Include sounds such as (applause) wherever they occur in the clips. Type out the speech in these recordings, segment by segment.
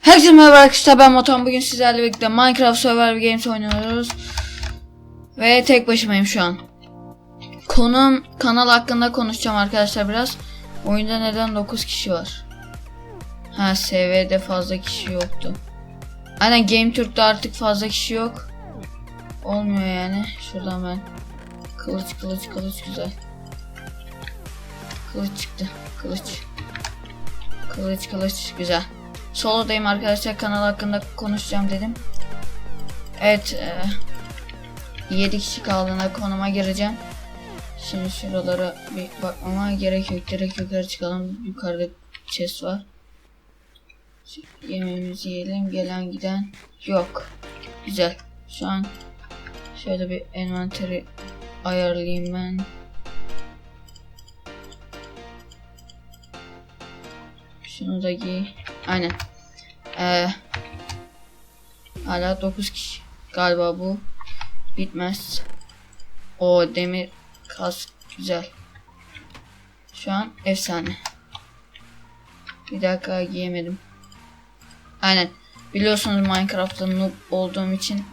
Herkese merhaba arkadaşlar ben Motan bugün sizlerle birlikte Minecraft Survival Games oynuyoruz. Ve tek başımayım şu an. Konum kanal hakkında konuşacağım arkadaşlar biraz. Oyunda neden 9 kişi var? Ha SV'de fazla kişi yoktu. Aynen Game Türk'te artık fazla kişi yok. Olmuyor yani şuradan ben Kılıç kılıç kılıç güzel Kılıç çıktı kılıç Kılıç kılıç güzel Solo'dayım arkadaşlar kanal hakkında konuşacağım dedim. Evet. E, 7 kişi kaldığında konuma gireceğim. Şimdi şuralara bir bakmama gerek yok. Direkt yukarı çıkalım. Yukarıda chest var. Yemeğimizi yiyelim. Gelen giden yok. Güzel. Şu an şöyle bir envanteri ayarlayayım ben. Şunu da giy. Aynen. Ee, hala 9 kişi. Galiba bu bitmez. O demir kask güzel. Şu an efsane. Bir dakika giyemedim. Aynen. Biliyorsunuz Minecraft'ta noob olduğum için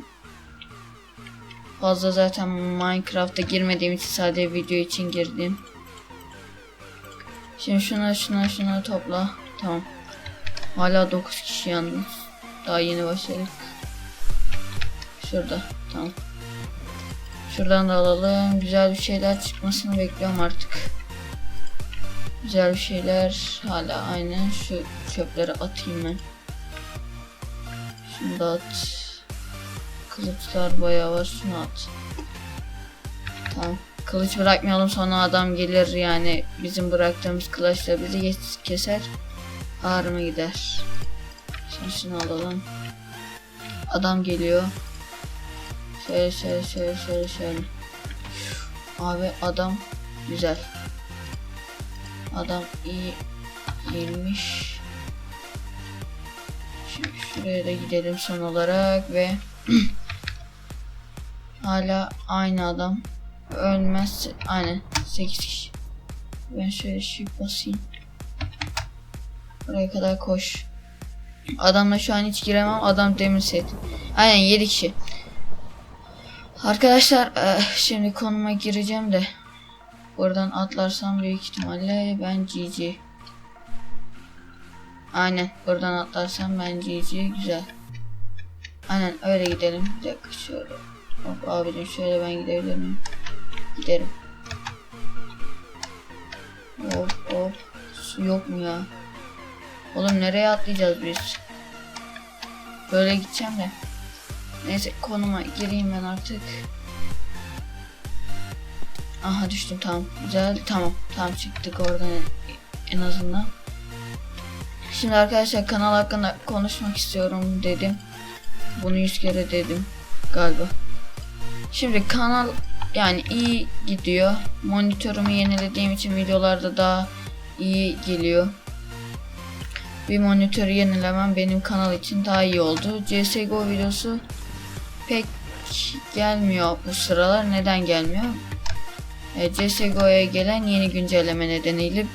fazla zaten Minecraft'a girmediğim için sadece video için girdim. Şimdi şuna şuna şuna topla. Tamam. Hala 9 kişi yalnız. Daha yeni başladık. Şurada. Tamam. Şuradan da alalım. Güzel bir şeyler çıkmasını bekliyorum artık. Güzel bir şeyler. Hala aynı. Şu çöpleri atayım ben. Şunu da at. Kılıçlar bayağı var. Şunu at. Tamam. Kılıç bırakmayalım sonra adam gelir yani bizim bıraktığımız kılıçla bizi kes- keser. Ağrıma gider. Şimdi şunu alalım. Adam geliyor. Şöyle şöyle şöyle şöyle şöyle. Abi adam güzel. Adam iyi iyiymiş. Şimdi şuraya da gidelim son olarak ve (clears throat) hala aynı adam. Ölmez. Aynen. 8 kişi. Ben şöyle shift basayım. Buraya kadar koş. Adamla şu an hiç giremem. Adam demir set. Aynen 7 kişi. Arkadaşlar eh, şimdi konuma gireceğim de. Buradan atlarsam büyük ihtimalle ben GG aynen buradan atlarsam ben GG güzel. Aynen öyle gidelim. Bir dakika şöyle Hop abicim şöyle ben gidebilir? Giderim. Hop hop. Yok mu ya? Oğlum nereye atlayacağız biz? Böyle gideceğim de. Neyse konuma gireyim ben artık. Aha düştüm tamam. Güzel tamam. Tamam çıktık oradan en azından. Şimdi arkadaşlar kanal hakkında konuşmak istiyorum dedim. Bunu yüz kere dedim galiba. Şimdi kanal yani iyi gidiyor. Monitörümü yenilediğim için videolarda daha iyi geliyor. Bir monitörü yenilemem benim kanal için daha iyi oldu. CSGO videosu pek gelmiyor bu sıralar. Neden gelmiyor? E, CSGO'ya gelen yeni güncelleme nedeniyle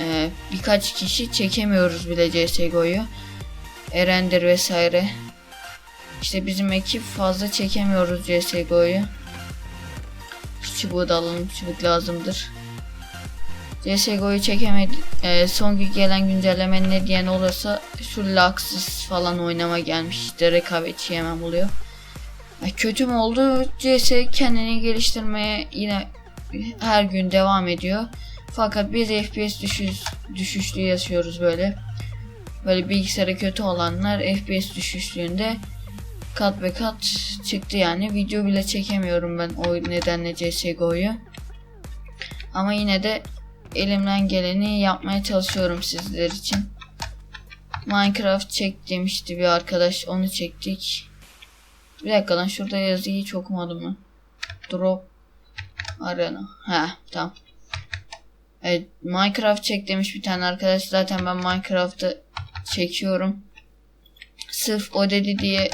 e, birkaç kişi çekemiyoruz bile CSGO'yu. Erendir vesaire. İşte bizim ekip fazla çekemiyoruz CSGO'yu. Çubuğu da alalım. Çubuk lazımdır. CSGO'yu çekemedi. Ee, son gün gelen güncelleme ne diyen olursa şu laksız falan oynama gelmiş. İşte rekabetçi hemen buluyor. Ya kötü mü oldu? CS kendini geliştirmeye yine her gün devam ediyor. Fakat biz FPS düşüş, düşüşlüğü yaşıyoruz böyle. Böyle bilgisayarı kötü olanlar FPS düşüşlüğünde kat be kat çıktı yani. Video bile çekemiyorum ben o nedenle CSGO'yu. Ama yine de elimden geleni yapmaya çalışıyorum sizler için. Minecraft çek demişti bir arkadaş. Onu çektik. Bir dakika lan şurada yazıyı hiç okumadım mı? Drop Arena. Ha tamam. Evet Minecraft çek demiş bir tane arkadaş. Zaten ben Minecraft'ı çekiyorum. Sırf o dedi diye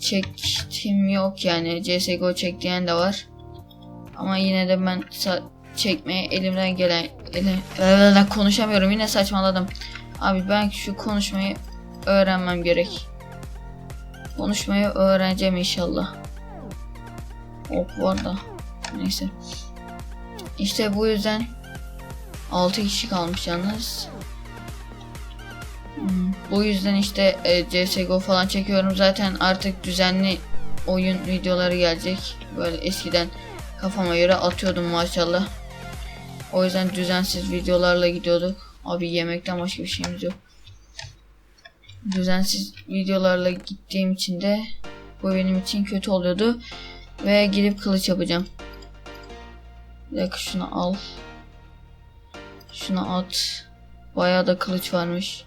çektim yok yani CSGO çek de var. Ama yine de ben çekmeye elimden gelen elim, konuşamıyorum yine saçmaladım. Abi ben şu konuşmayı öğrenmem gerek. Konuşmayı öğreneceğim inşallah. Ok var da. Neyse. İşte bu yüzden 6 kişi kalmış yalnız. Bu yüzden işte e, CSGO falan çekiyorum. Zaten artık düzenli oyun videoları gelecek. Böyle eskiden kafama göre atıyordum maşallah. O yüzden düzensiz videolarla gidiyorduk. Abi yemekten başka bir şeyimiz yok. Düzensiz videolarla gittiğim için de bu benim için kötü oluyordu. Ve gidip kılıç yapacağım. Bir dakika şunu al. Şunu at. Bayağı da kılıç varmış.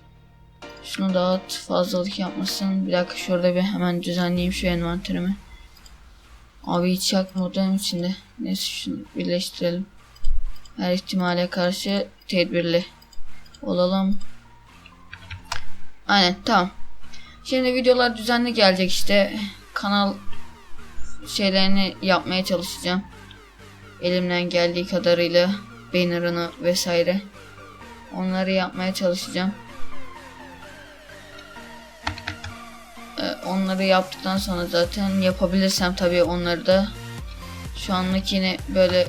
Şunu da at. Fazlalık yapmasın. Bir dakika şurada bir hemen düzenleyeyim şu envanterimi. Abi hiç yakmadığım için de. Neyse şunu birleştirelim. Her ihtimale karşı tedbirli olalım. Aynen tamam. Şimdi videolar düzenli gelecek işte. Kanal şeylerini yapmaya çalışacağım. Elimden geldiği kadarıyla banner'ını vesaire. Onları yapmaya çalışacağım. Onları yaptıktan sonra zaten yapabilirsem tabii onları da şu anlık yine böyle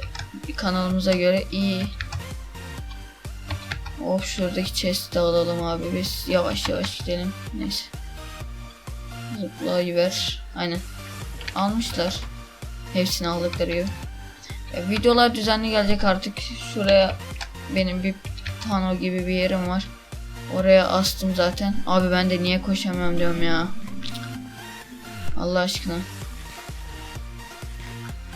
kanalımıza göre iyi. Of şuradaki chest'i alalım abi biz yavaş yavaş gidelim. Neyse. Zıplayıver. Aynen. Almışlar. Hepsini aldıkları gibi. E, videolar düzenli gelecek artık. Şuraya benim bir pano gibi bir yerim var. Oraya astım zaten. Abi ben de niye koşamıyorum diyorum ya. Allah aşkına.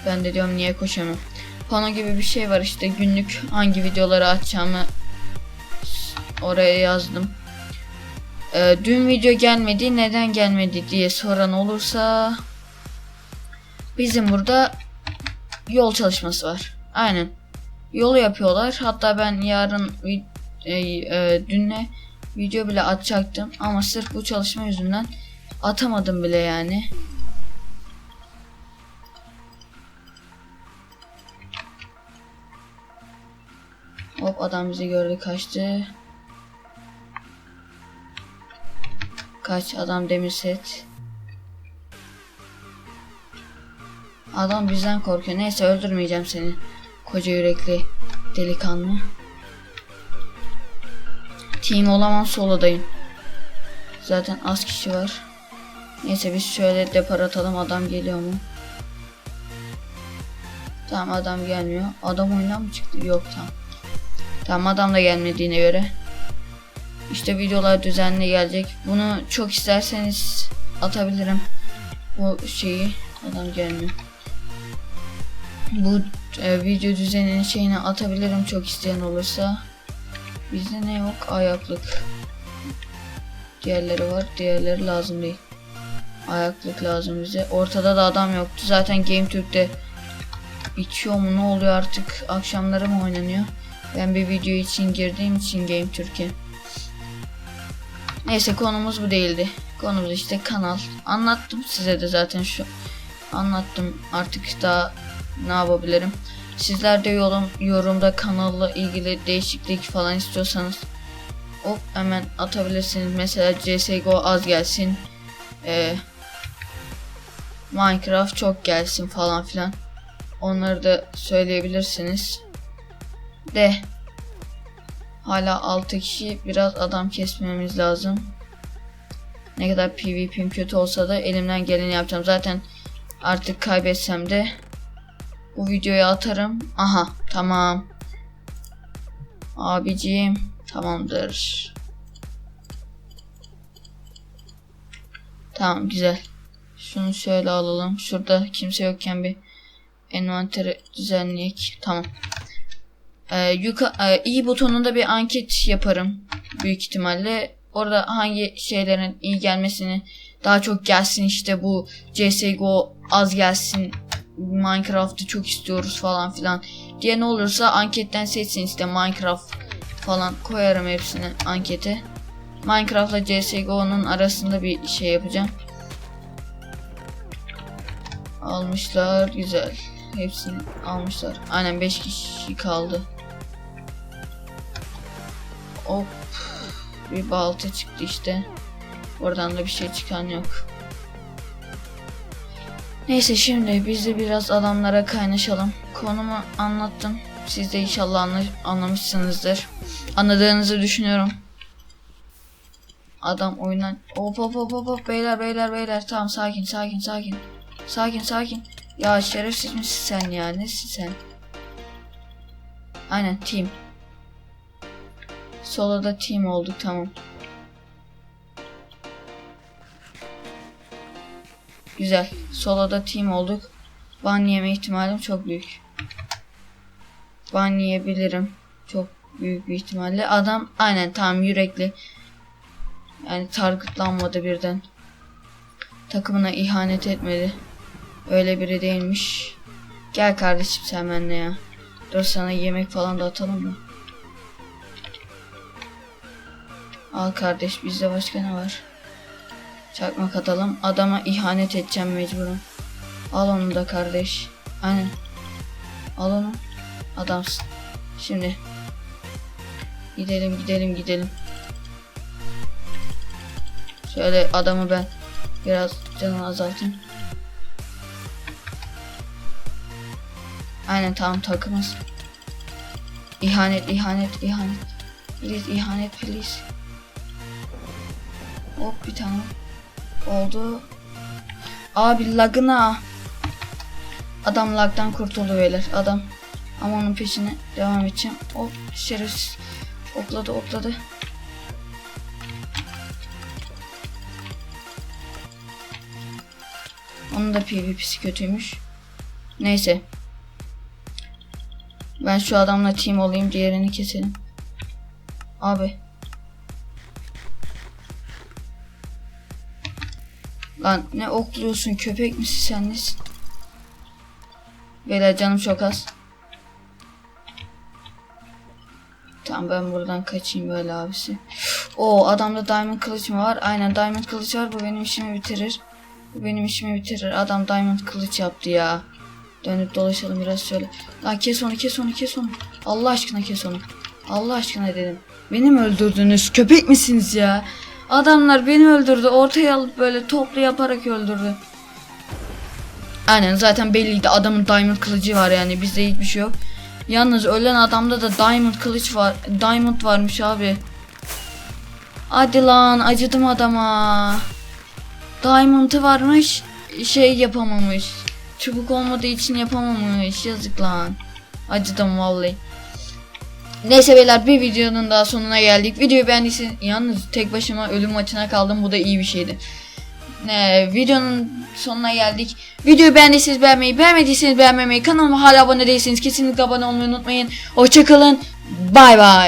Ben de diyorum niye koşamıyorum. Pano gibi bir şey var işte günlük hangi videoları atacağımı oraya yazdım. Ee, dün video gelmedi neden gelmedi diye soran olursa bizim burada yol çalışması var. Aynen. Yolu yapıyorlar. Hatta ben yarın e, e, dünle video bile atacaktım ama sırf bu çalışma yüzünden atamadım bile yani. Hop adam bizi gördü kaçtı. Kaç adam demir set. Adam bizden korkuyor. Neyse öldürmeyeceğim seni. Koca yürekli delikanlı. Team olamam solodayım. Zaten az kişi var. Neyse biz şöyle depar atalım. Adam geliyor mu? Tamam adam gelmiyor. Adam oyundan mı çıktı? Yok tamam. Tamam adam da gelmediğine göre. İşte videolar düzenli gelecek. Bunu çok isterseniz atabilirim. Bu şeyi adam gelmiyor. Bu e, video düzeninin şeyini atabilirim çok isteyen olursa. Bizde ne yok? Ayaklık. Diğerleri var. Diğerleri lazım değil. Ayaklık lazım bize. Ortada da adam yoktu. Zaten Game Türk'te bitiyor mu ne oluyor artık akşamları mı oynanıyor? Ben bir video için girdiğim için Game Türkiye. Neyse konumuz bu değildi. Konumuz işte kanal. Anlattım size de zaten şu. Anlattım artık daha ne yapabilirim. Sizler de yorum, yorumda kanalla ilgili değişiklik falan istiyorsanız hop hemen atabilirsiniz. Mesela CSGO az gelsin. Ee, Minecraft çok gelsin falan filan. Onları da söyleyebilirsiniz. De hala 6 kişi biraz adam kesmemiz lazım. Ne kadar PvP'm kötü olsa da elimden geleni yapacağım. Zaten artık kaybetsem de bu videoyu atarım. Aha tamam. Abiciğim tamamdır. Tamam güzel. Şunu şöyle alalım. Şurada kimse yokken bir envanteri düzenleyek. Tamam. Ee, yuka, e, iyi butonunda bir anket yaparım. Büyük ihtimalle. Orada hangi şeylerin iyi gelmesini daha çok gelsin işte bu CSGO az gelsin Minecraft'ı çok istiyoruz falan filan diye ne olursa anketten seçsin işte Minecraft falan koyarım hepsini ankete. Minecraft'la CSGO'nun arasında bir şey yapacağım. Almışlar güzel. Hepsini almışlar. Aynen 5 kişi kaldı. Hop. Bir balta çıktı işte. Oradan da bir şey çıkan yok. Neyse şimdi biz de biraz adamlara kaynaşalım. Konumu anlattım. Siz de inşallah anla- anlamışsınızdır. Anladığınızı düşünüyorum. Adam oyundan... Hop hop hop hop beyler beyler beyler. Tamam sakin sakin sakin. Sakin sakin. Ya şerefsiz misin sen ya? Nesin sen? Aynen team. Solo'da team olduk tamam. Güzel. Solo'da team olduk. Ban yeme ihtimalim çok büyük. Ban yiyebilirim. Çok büyük bir ihtimalle. Adam aynen tam yürekli. Yani targıtlanmadı birden. Takımına ihanet etmedi. Öyle biri değilmiş. Gel kardeşim sen benimle ya. Dur sana yemek falan da atalım mı? Al kardeş bizde başka ne var? Çakmak atalım. Adama ihanet edeceğim mecburen. Al onu da kardeş. Aynen. Al onu. Adamsın. Şimdi. Gidelim gidelim gidelim. Şöyle adamı ben biraz canını azaltayım. Aynen tamam takımız. İhanet ihanet ihanet. Please ihanet please. Hop bir tane. Oldu. Abi lagına. Adam lagdan kurtuldu beyler. Adam. Ama onun peşine devam edeceğim. Hop şerefsiz. Okladı okladı. Onun da PvP'si kötüymüş. Neyse. Ben şu adamla team olayım diğerini keselim. Abi. Lan ne okluyorsun köpek misin sen nesin? Beyler canım çok az. Tamam ben buradan kaçayım böyle abisi. O adamda diamond kılıç mı var? Aynen diamond kılıç var bu benim işimi bitirir. Bu benim işimi bitirir. Adam diamond kılıç yaptı ya. Dönüp dolaşalım biraz şöyle. Lan kes onu kes onu kes onu. Allah aşkına kes onu. Allah aşkına dedim. Beni mi öldürdünüz? Köpek misiniz ya? Adamlar beni öldürdü. Ortaya alıp böyle toplu yaparak öldürdü. Aynen zaten belliydi. Adamın diamond kılıcı var yani. Bizde hiçbir şey yok. Yalnız ölen adamda da diamond kılıç var. Diamond varmış abi. Hadi lan acıdım adama. Diamond'ı varmış. Şey yapamamış. Çubuk olmadığı için yapamamış. Yazık lan. Acıdım vallahi. Neyse beyler bir videonun daha sonuna geldik. Videoyu beğendiyseniz yalnız tek başıma ölüm maçına kaldım. Bu da iyi bir şeydi. Ne, videonun sonuna geldik. Videoyu beğendiyseniz beğenmeyi, beğenmediyseniz beğenmemeyi, kanalıma hala abone değilseniz kesinlikle abone olmayı unutmayın. Hoşçakalın. Bay bay.